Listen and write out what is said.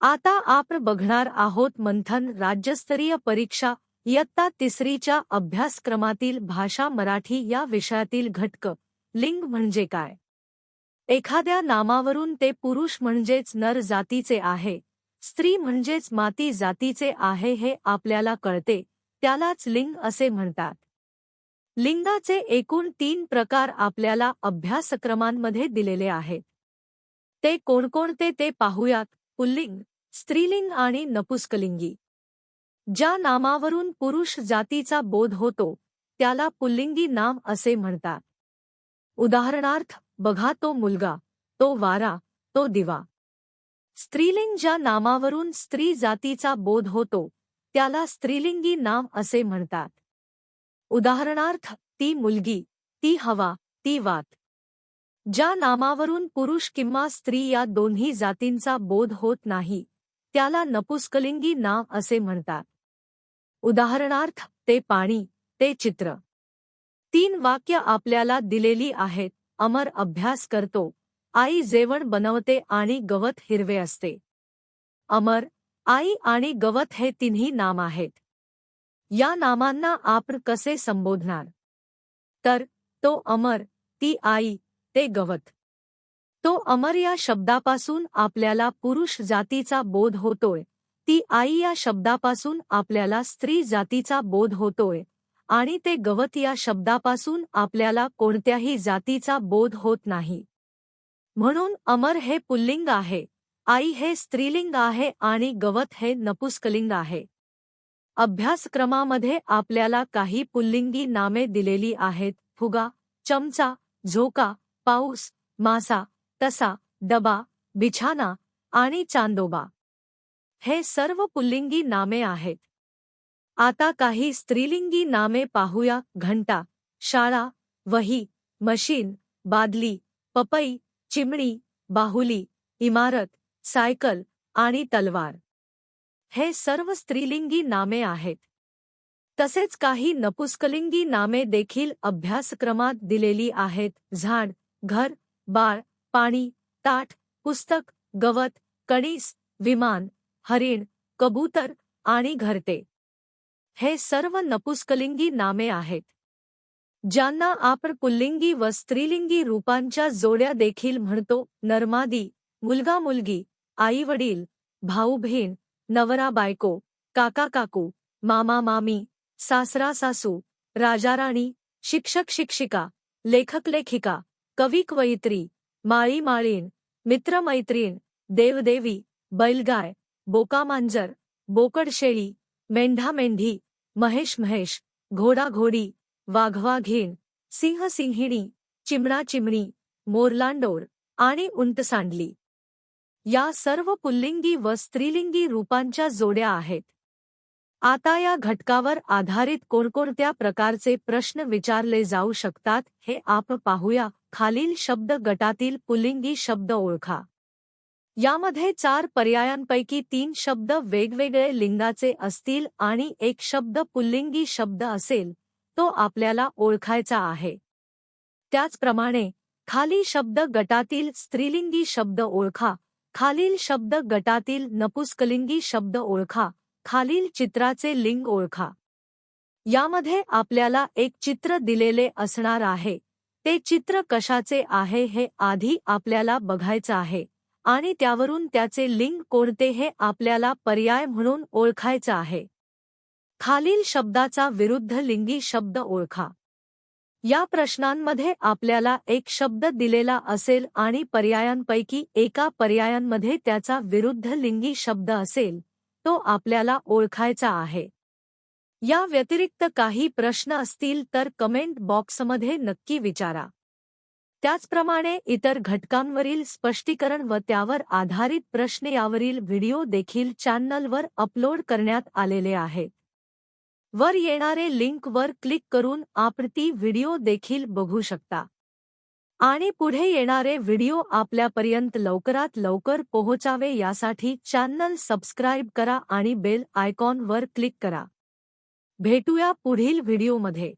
आता आपण बघणार आहोत मंथन राज्यस्तरीय परीक्षा इयत्ता तिसरीच्या अभ्यासक्रमातील भाषा मराठी या विषयातील घटक. लिंग म्हणजे काय? एखाद्या नामावरून ते पुरुष म्हणजेच नर जातीचे आहे. स्त्री म्हणजेच माती जातीचे आहे हे आपल्याला कळते त्यालाच लिंग असे म्हणतात. लिंगाचे एकूण तीन प्रकार आपल्याला अभ्यासक्रमांमध्ये दिलेले आहेत. ते कोणकोणते ते पाहूयात पुल्लिंग स्त्रीलिंग आणि नपुस्कलिंगी ज्या नामावरून पुरुष जातीचा बोध होतो त्याला पुल्लिंगी नाम असे म्हणतात. उदाहरणार्थ बघा तो मुलगा तो वारा तो दिवा. स्त्रीलिंग ज्या नामावरून स्त्री जातीचा बोध होतो त्याला स्त्रीलिंगी नाम असे म्हणतात. उदाहरणार्थ ती मुलगी ती हवा ती वात. ज्या नामावरून पुरुष किंवा स्त्री या दोन्ही जातींचा बोध होत नाही त्याला नपुस्कलिंगी नाम असे म्हणतात. उदाहरणार्थ ते पाणी ते चित्र. तीन वाक्य आपल्याला दिलेली आहेत. अमर अभ्यास करतो. आई जेवण बनवते आणि गवत हिरवे असते. अमर आई आणि गवत हे तिन्ही नाम आहेत. या नामांना आपण कसे संबोधणार? तर तो अमर ती आई ते गवत. तो अमर या शब्दापासून आपल्याला पुरुष जातीचा बोध होतोय. ती आई या शब्दापासून आपल्याला स्त्री जातीचा बोध होतोय. आणि ते गवत या शब्दापासून आपल्याला कोणत्याही जातीचा बोध होत नाही. म्हणून अमर हे पुल्लिंग आहे. आई हे स्त्रीलिंग आहे आणि गवत हे नपुस्कलिंग आहे. अभ्यासक्रमामध्ये आपल्याला काही पुल्लिंगी नामे दिलेली आहेत. फुगा चमचा झोका पाऊस मासा तसा दबा बिछाना आणि चांदोबा. हे सर्व पुल्लिंगी नामे आहेत. आता काही स्त्रीलिंगी नामे पाहूया घंटा शाळा वही मशीन बादली पपई चिमणी बाहुली इमारत सायकल आणि तलवार. हे सर्व स्त्रीलिंगी नामे आहेत. तसेच काही नपुस्कलिंगी नामे देखील अभ्यासक्रमात दिलेली आहेत. झाड घर बाळ पाणी ताठ पुस्तक गवत कणीस विमान हरिण कबूतर आणि घरटे. हे सर्व नपुस्कलिंगी नामे आहेत. ज्यांना आपण पुल्लिंगी व स्त्रीलिंगी रूपांच्या जोड्या देखील म्हणतो नर्मादी मुलगा मुलगी आई वडील भाऊ बहीण नवरा बायको काका काकू मामा मामी सासरा सासू राजाराणी शिक्षक शिक्षिका लेखक लेखिका कवी कवयित्री माळी माळीण मित्रमैत्रीण देवदेवी बैलगाय बोका मांजर बोकड शेळी मेंढा मेंढी महेश महेश घोडा घोडी वाघवाघीण सिंह सिंहिणी चिमणा चिमणी मोरलांडोर आणि उंट सांडली या सर्व पुल्लिंगी व स्त्रीलिंगी रूपांच्या जोड्या आहेत. आता या घटकावर आधारित कोणकोणत्या प्रकारचे प्रश्न विचारले जाऊ शकतात हे आप पाहूया. खालील शब्द गटातील पुल्लिंगी शब्द ओळखा. यामध्ये चार पर्यायांपैकी तीन शब्द वेगवेगळे लिंगाचे असतील आणि एक शब्द पुल्लिंगी शब्द असेल तो आपल्याला ओळखायचा आहे. त्याचप्रमाणे खाली शब्द गटातील स्त्रीलिंगी शब्द ओळखा. खालील शब्द गटातील नपुस्कलिंगी शब्द ओळखा. खालील चित्राचे लिंग ओळखा. यामध्ये आपल्याला एक चित्र दिलेले असणार आहे. ते चित्र कशाचे आहे हे आधी आपल्याला बघायचं आहे आणि त्यावरून त्याचे लिंग कोणते हे आपल्याला पर्याय म्हणून ओळखायचं आहे. खालील शब्दाचा विरुद्ध लिंगी शब्द ओळखा. या प्रश्नांमध्ये आपल्याला एक शब्द दिलेला असेल आणि पर्यायांपैकी एका पर्यायांमध्ये त्याचा विरुद्ध लिंगी शब्द असेल. तो आपल्याला ओळखायचा आहे. या व्यतिरिक्त काही प्रश्न असतील तर कमेंट बॉक्समध्ये नक्की विचारा. त्याचप्रमाणे इतर घटकांवरील स्पष्टीकरण व त्यावर आधारित प्रश्न यावरील व्हिडिओ देखील चॅनलवर अपलोड करण्यात आलेले आहेत. वर येणारे लिंकवर क्लिक करून आपण ती व्हिडिओ देखील बघू शकता. आणि पुढे येणारे व्हिडिओ आपल्यापर्यंत लवकरात लवकर पोहोचावे यासाठी चॅनल सबस्क्राईब करा आणि बेल आयकॉनवर क्लिक करा. भेटूया पुढील व्हिडिओमध्ये.